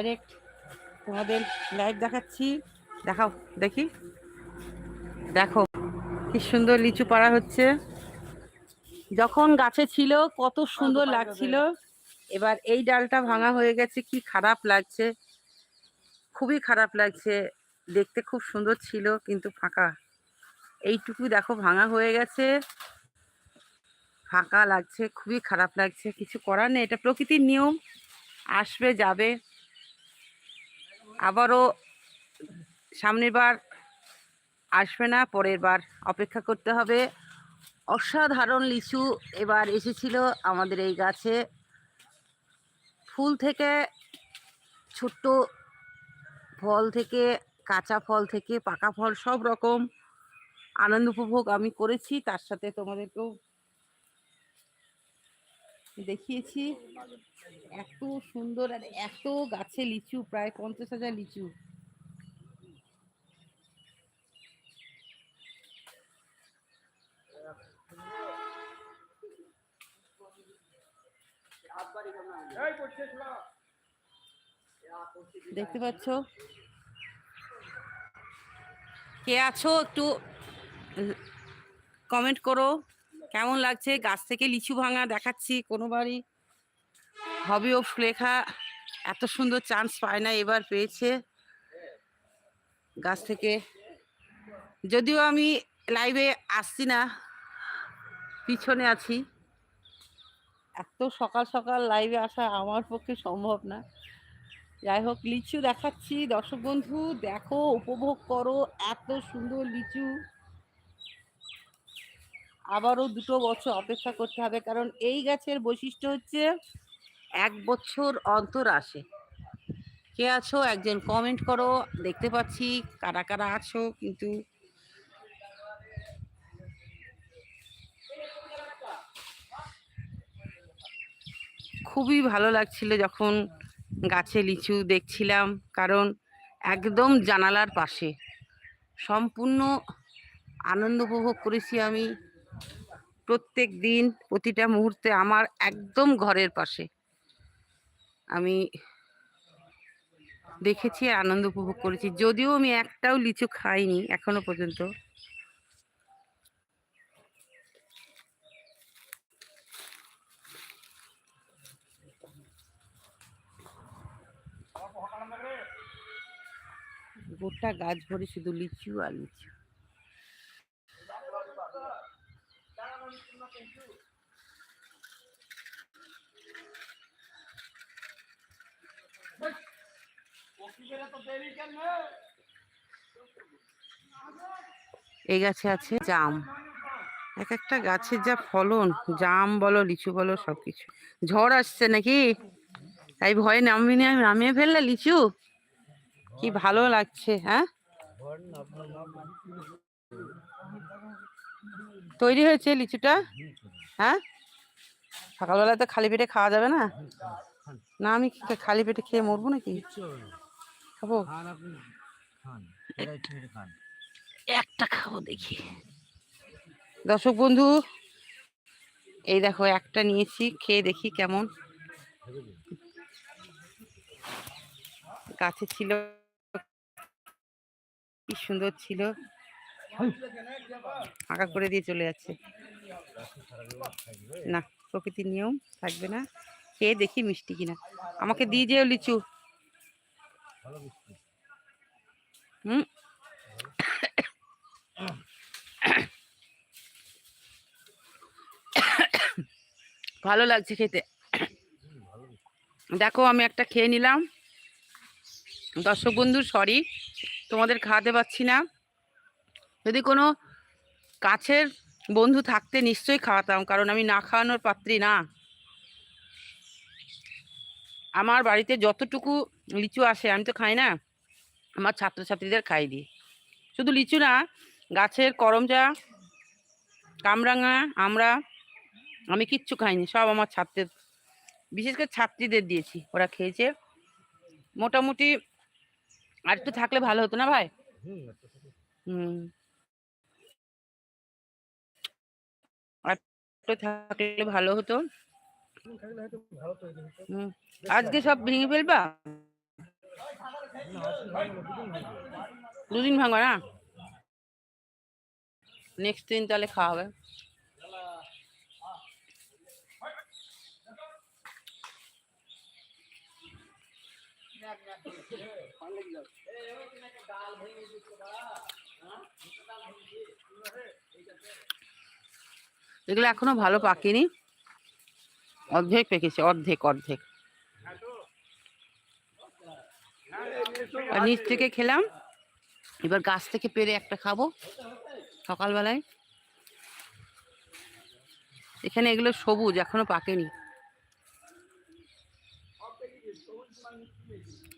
Direct তোমাদের live দেখাচ্ছি। দেখাও দেখি। দেখো কি সুন্দর লিচু পাড়া হচ্ছে। যখন গাছে ছিল কত সুন্দর লাগছিল। এবার এই ডালটা ভাঙা হয়ে গেছে কি খারাপ লাগছে। খুবই খারাপ লাগছে। দেখতে খুব সুন্দর ছিল কিন্তু ফাঁকা। এইটুকু দেখো ভাঙা হয়ে গেছে। ফাঁকা লাগছে খুবই খারাপ লাগছে। কিছু করার নেই এটা প্রকৃতির নিয়ম। আসবে যাবে। আবারও সামনের বার আসবে না, পরের বার অপেক্ষা করতে হবে। অসাধারণ লিচু এবার এসেছিল আমাদের এই গাছে। ফুল থেকে, ছোট্ট ফল থেকে, কাঁচা ফল থেকে, পাকা ফল সব রকম। আনন্দ উপভোগ আমি করেছি, তার সাথে তোমাদেরকেও দেখিয়েছি। এত সুন্দর আর এত গাছে লিচু, প্রায় পঞ্চাশ হাজার লিচু। দেখতে পাচ্ছ? কে আছো একটু কমেন্ট করো। কেমন লাগছে? গাছ থেকে লিচু ভাঙা দেখাচ্ছি কোনো বাড়ি হবি অফ লেখা, এত সুন্দর চান্স পায় না, এবার পেয়েছে। গাছ থেকে। যদিও আমি লাইভে আসছি না, পিছনে আছি। এত সকাল সকাল লাইভে আসা আমার পক্ষে সম্ভব না। যাই হোক, লিচু দেখাচ্ছি। দর্শক বন্ধু, দেখো, উপভোগ করো, এত সুন্দর লিচু। আবারও দুটো বছর অপেক্ষা করতে হবে। কারণ এই গাছের বৈশিষ্ট্য হচ্ছে এক বছর অন্তর আসে। কে আছো? একজন কমেন্ট করো। দেখতে পাচ্ছি কারা কারা আছো, কিন্তু খুবই ভালো লাগছিল যখন গাছে লিচু দেখছিলাম, কারণ একদম জানালার পাশে। সম্পূর্ণ আনন্দ উপভোগ করেছি আমি। প্রত্যেক দিন প্রতিটা মুহূর্তে আমার একদম ঘরের পাশে। আমি দেখেছি আর আনন্দ উপভোগ করেছি। যদিও আমি একটাও লিচু খাইনি এখনও পর্যন্ত। গোটা গাছ ভরে শুধু লিচু আর লিচু। এই গাছে আছে জাম। এক একটা গাছের যা ফলন, জাম বলো, লিচু বলো, সবকিছু। ঝড় আসছে নাকি? তাই ভয়ে নিয়ে নামিয়ে ফেললে লিচু? কি ভালো লাগছে হ্যাঁ? তৈরি হয়েছে লিচুটা? হ্যাঁ? সকালবেলা তো খালি পেটে খাওয়া যাবে না? না। আমি কি খালি পেটে খেয়ে মরবো নাকি? খাব? খান আপনি খান এটাই ছেড়ে খান। একটা খাব দেখি। দর্শক বন্ধু এই দেখো একটা নিয়েছি খেয়ে দেখি কেমন। গাছে ছিল কি সুন্দর ছিল। ফাঁকা করে দিয়ে চলে যাচ্ছে। না, প্রকৃতির নিয়ম থাকবে না। খেয়ে দেখি মিষ্টি কিনা। আমাকে দিয়ে যেও লিচু। হুম। ভালো লাগছে খেতে। দেখো, আমি একটা খেয়ে নিলাম। দর্শক বন্ধু সরি তোমাদের খাওয়াতে পারছি না। যদি কোনো কাছের বন্ধু থাকতে নিশ্চয়ই খাওয়াতাম, কারণ আমি না খাওয়ানোর পাত্রী না। আমার বাড়িতে যতটুকু লিচু আসে, আমি তো খাই না, আমার ছাত্রছাত্রীদের খাই দিই। শুধু লিচু না, গাছের করমচা কামরাঙা, আমরা, আমি কিচ্ছু খাইনি, সব আমার ছাত্রের, বিশেষ করে ছাত্রীদের দিয়েছি। ওরা খেয়েছে। মোটামুটি আর একটু থাকলে ভালো হতো না ভাই? হুম। থাকলে ভালো হতো। থাকলে ভালো হতো। আজকে সব ভেঙে ফেলবা? দুদিন ভাঙবে না? নেক্সট দিন তাহলে খাওয়া হবে। এগুলো এখনও ভালো পাকেনি। অর্ধেক পেকেছে, অর্ধেক অর্ধেক। আর নিচ থেকে খেলাম। এবার গাছ থেকে পেরে একটা খাব সকালবেলায়। এখানে এগুলো সবুজ, এখনও পাকেনি।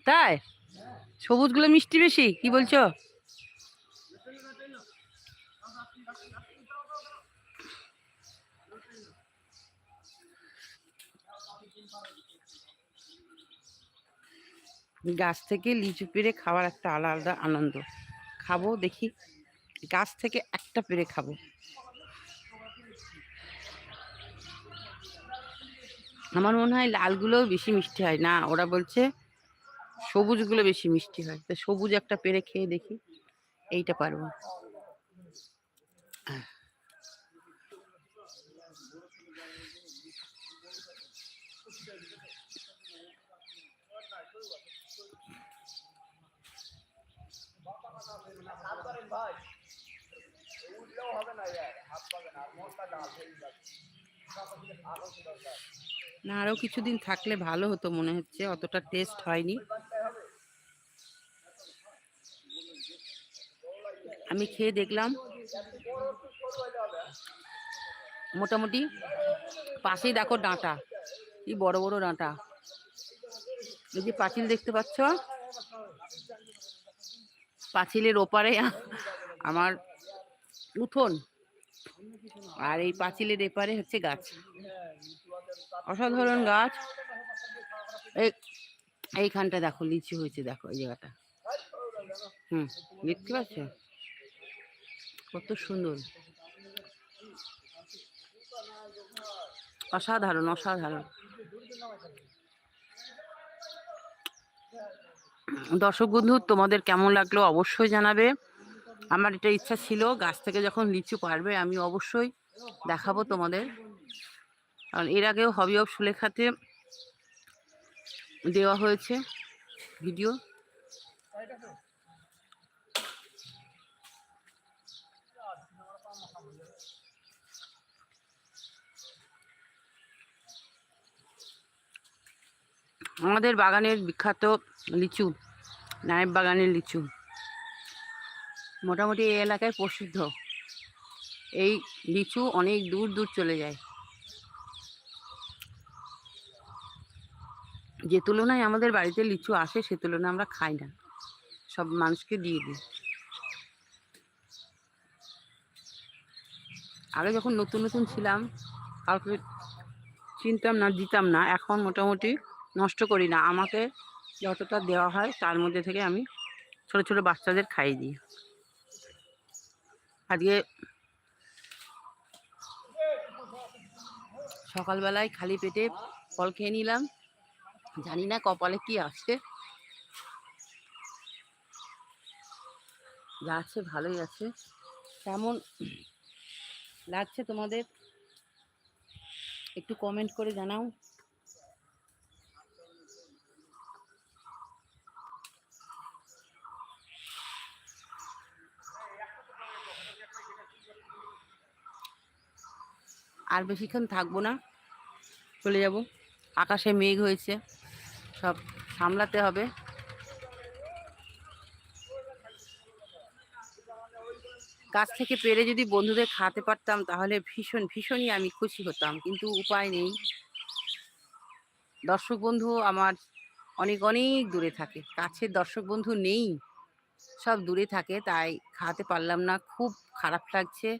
তাই? সবুজগুলো মিষ্টি বেশি, কি বলছো? গাছ থেকে লিচু পেরে খাওয়ার একটা আলাদা আনন্দ। খাব, দেখি গাছ থেকে একটা পেরে খাব। আমার মনে হয় লালগুলো বেশি মিষ্টি হয়। না, ওরা বলছে সবুজগুলো বেশি মিষ্টি হয়। তো সবুজ একটা পেরে খেয়ে দেখি। এইটা পারব। না, আরও কিছুদিন থাকলে ভালো হতো মনে হচ্ছে, অতটা টেস্ট হয়নি। আমি খেয়ে দেখলাম, মোটামুটি পাশেই দেখো ডাঁটা, কি বড় বড় ডাঁটা। এই যে পাঁচিল দেখতে পাচ্ছ? পাঁচিলের ওপারে আমার উঠোন আর এই পাঁচিলের এপারে হচ্ছে গাছ। অসাধারণ গাছ। এই, এইখানটা দেখো, লিচু হয়েছে, দেখো, এই জায়গাটা। হুম, দেখতে পাচ্ছ? কত সুন্দর। অসাধারণ অসাধারণ। দর্শক বন্ধু, তোমাদের কেমন লাগল অবশ্যই জানাবে। আমার এটা ইচ্ছা ছিল, গাছ থেকে যখন লিচু পারবে, আমি অবশ্যই দেখাবো তোমাদের। কারণ এর আগেও হবি অফ সুলেখাতে দেওয়া হয়েছে ভিডিও। আমাদের বাগানের বিখ্যাত লিচু নায়েব বাগানের লিচু। মোটামুটি এই এলাকায় প্রসিদ্ধ। এই লিচু অনেক দূর দূর চলে যায়। যে তুলনায় আমাদের বাড়িতে লিচু আসে, সে তুলনায় আমরা খাই না। সব মানুষকে দিয়ে দিই। আগে যখন নতুন নতুন ছিলাম, কাউকে চিনতাম না, দিতাম না। এখন মোটামুটি নষ্ট করি না। আমাকে যতটা দেওয়া হয় তার মধ্যে থেকে আমি ছোট ছোট বাচ্চাদের খাইয়ে দিই। আজকে সকালবেলায় খালি পেটে ফল খেয়ে নিলাম। জানি না কপালে কি আছে যা আছে ভালোই আছে। কেমন লাগছে তোমাদের? একটু কমেন্ট করে জানাও। আর বেশিক্ষণ থাকব না। চলে যাব। আকাশে মেঘ হয়েছে। সব সামলাতে হবে। গাছ থেকে পেরে যদি বন্ধুদের খাওয়াতে পারতাম, তাহলে ভীষণ, ভীষণই আমি খুশি হতাম। কিন্তু উপায় নেই। দর্শক বন্ধু আমার অনেক অনেক দূরে থাকে। কাছের দর্শক বন্ধু নেই। সব দূরে থাকে, তাই খাওয়াতে পারলাম না। খুব খারাপ লাগছে।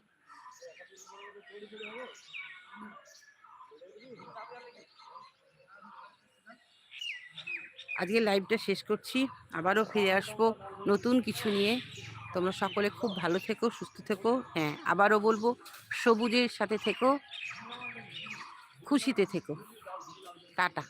আজকে লাইভটা শেষ করছি। আবারও ফিরে আসব নতুন কিছু নিয়ে। তোমরা সকলে খুব ভালো থেকো, সুস্থ থেকো। হ্যাঁ আবারও বলব, সবুজের সাথে থেকো, খুশিতে থেকো। টাটা।